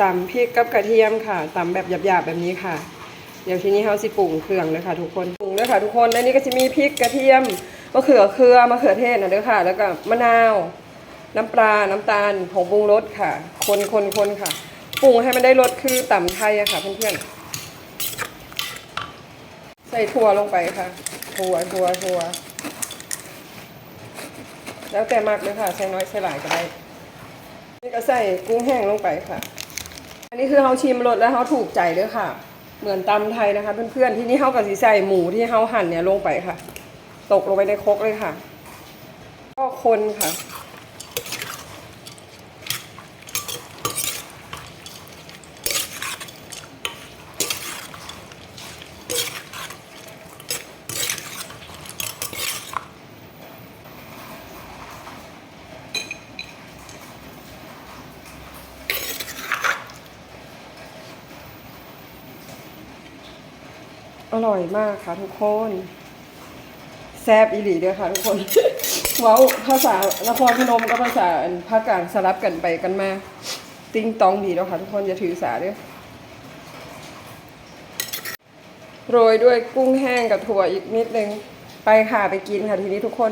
ตำพริกกับกระเทียมค่ะตำแบบหยาบๆแบบนี้ค่ะ เดี๋ยวทีนี้เขาสิปรุงเครื่องเลยค่ะทุกคนปรุงเลยค่ะทุกคนอันนี้ก็จะมีพริกกระเทียมมะเขือเคือมะเขือเทศนะเด้อค่ะ แล้วก็มะนาว น้ำปลา น้ำตาลผงปรุงรสค่ะ คนคนคนค่ะปรุงให้มันได้รสคือตำไทยอะค่ะเพื่อนๆใส่ถั่วลงไปค่ะถั่วถั่วถั่วแล้วแต่มักเลยค่ะใส่น้อยใส่หลายก็ได้ นี่ก็ใส่กุ้งแห้งลงไปค่ะ อันนี้คือเขาชิมรสแล้วเขาถูกใจด้วยค่ะ เหมือนตำไทยนะคะ เพื่อนๆที่นี่เขากับสีใส่หมูที่เขาหั่นเนี่ยลงไปค่ะ ตกลงไปในครกเลยค่ะ ก็คนค่ะ อร่อยมากค่ะทุกคนแซบอีหลีเด้อค่ะทุกคนเว้าภาษานครพนมกับภาษาภาคกลางสลับกันไปกันมา ติ้งตองดีแล้วค่ะทุกคนอย่าถือสาเด้อโรยด้วยกุ้งแห้งกับถั่วอีกนิดนึง ไปค่ะไปกินค่ะทีนี้ทุกคน